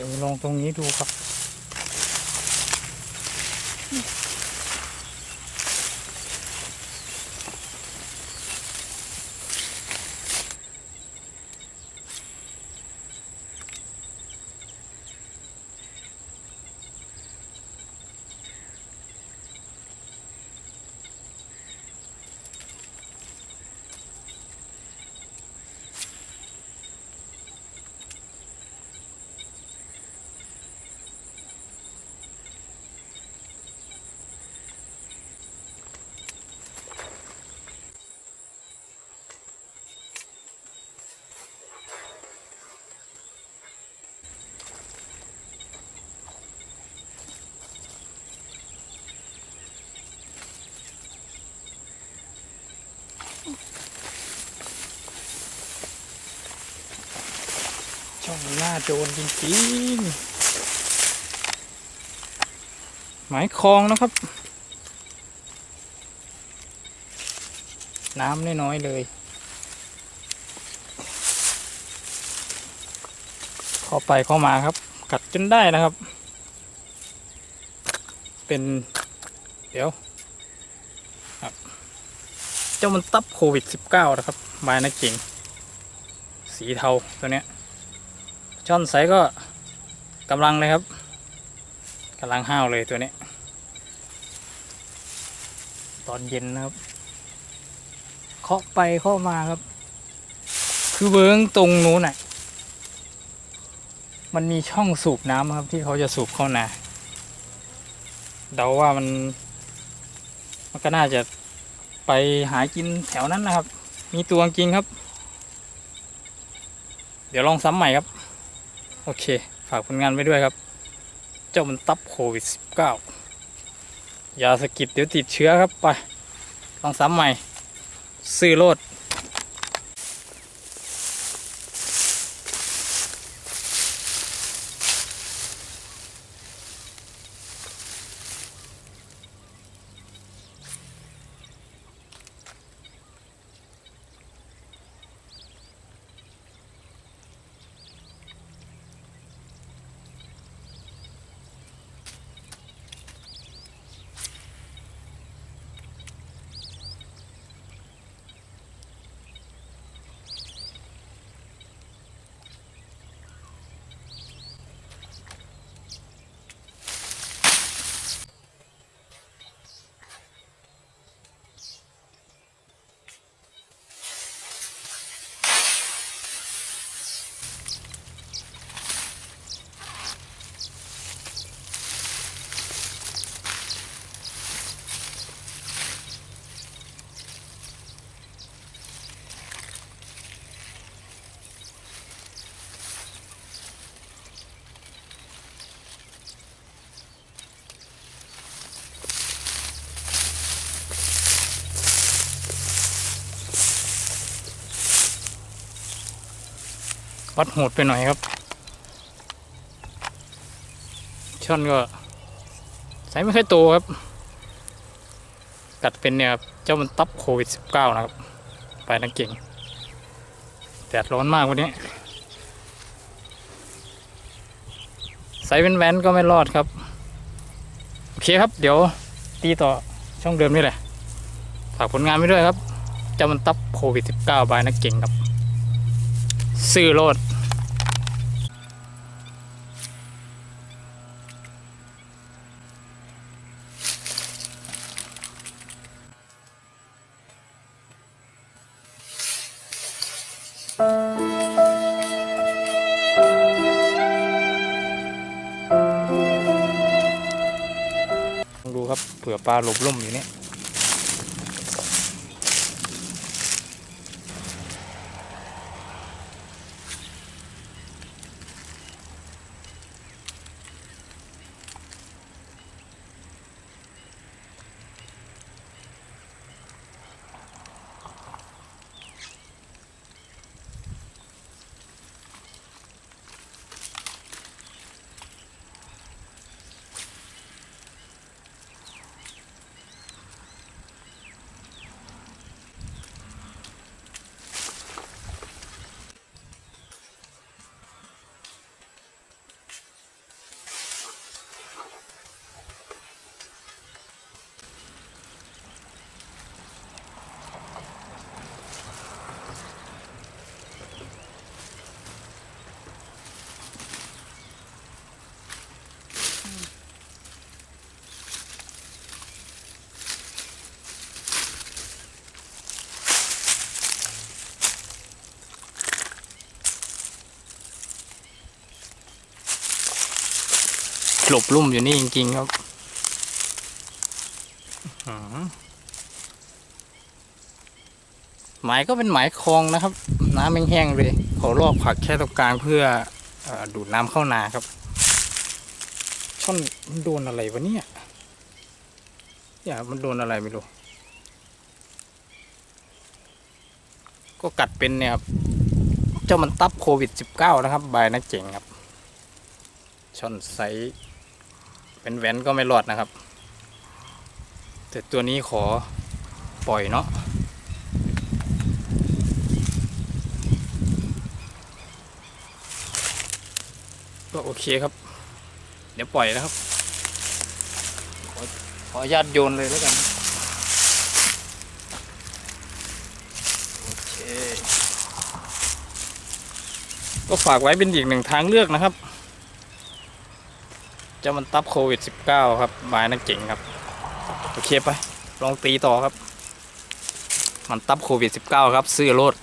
เดี๋ยวลองตรงนี้ดูครับ ช่องหน้าโจรจริงๆ หมายคลองนะครับ น้ำน้อยๆเลย เข้าไปเข้ามาครับ กัดจนได้นะครับ เป็นเดี๋ยวครับ เจ้ามันตับโควิด -19 นะครับบายนะเก่ง สีเทาตัวเนี้ย ช่อนไซส์ก็กำลังเลยครับกำลังห้าวเลยตัวนี้ ตอนเย็นนะครับ เคาะไปเคาะมาครับ คือเบิ้งตรงนู้นน่ะ มันมีช่องสูบน้ำครับที่เขาจะสูบเข้านาเดาว่ามัน มันก็น่าจะไปหากินแถวนั้นนะครับ มีตัวจริงครับ เดี๋ยวลองซ้ำใหม่ครับ อเค ฝากผลงานไว้ด้วยครับ เจ้ามันตับโควิด -19 ยาสกิดเดี๋ยวติดเชื้อครับไปลองซ้ำใหม่ ซื้อโลด วัดโหดไปหน่อยครับ ช่อนก็ไซส์ไม่ค่อยโตครับ กัดเป็นเนี่ยครับ เจ้ามันตับโควิด -19 นะครับ ไปนักเก่งแดดร้อนมากวันนี้ไซส์เป็นแวนก็ไม่รอดครับ โอเคครับ เดี๋ยวตีต่อช่องเดิมนี่แหละ ฝากผลงานไว้ด้วยครับเจ้ามันตับโควิด -19 บายนักเก่งครับ ซื้อโลดลองดูครับเผื่อปลาหลบล่มอยู่เนี่ย หลบลุ่มอยู่นี่จริง ๆ ครับอื้อหือหมายก็เป็นหมายคลองนะครับ น้ำแห้งๆเลยเขาลอกผักแค่ตรงกลางเพื่อเออดูดน้ำเข้านาครับ ช่อนมันโดนอะไรวะเนี่ยอย่ามันโดนอะไรไม่รู้ก็กัดเป็นเนี่ยครับเจ้ามันตับโควิด -19 นะครับ บายนักเจ๋งครับ ช่อนไซส์ เป็นแหวนก็ไม่รอดนะครับ แต่ตัวนี้ขอปล่อยเนาะก็โอเคครับ เดี๋ยวปล่อยนะครับ ขอขอญาตโยนเลยแล้วกัน โอเค ก็ฝากไว้เป็นอีกหนึ่งทางเลือกนะครับ จะมันตับโควิด -19 ครับบายนักเจ๋งครับ โอเคไป ลองตีต่อครับ มันตับโควิด -19 ครับ ซื้อโลด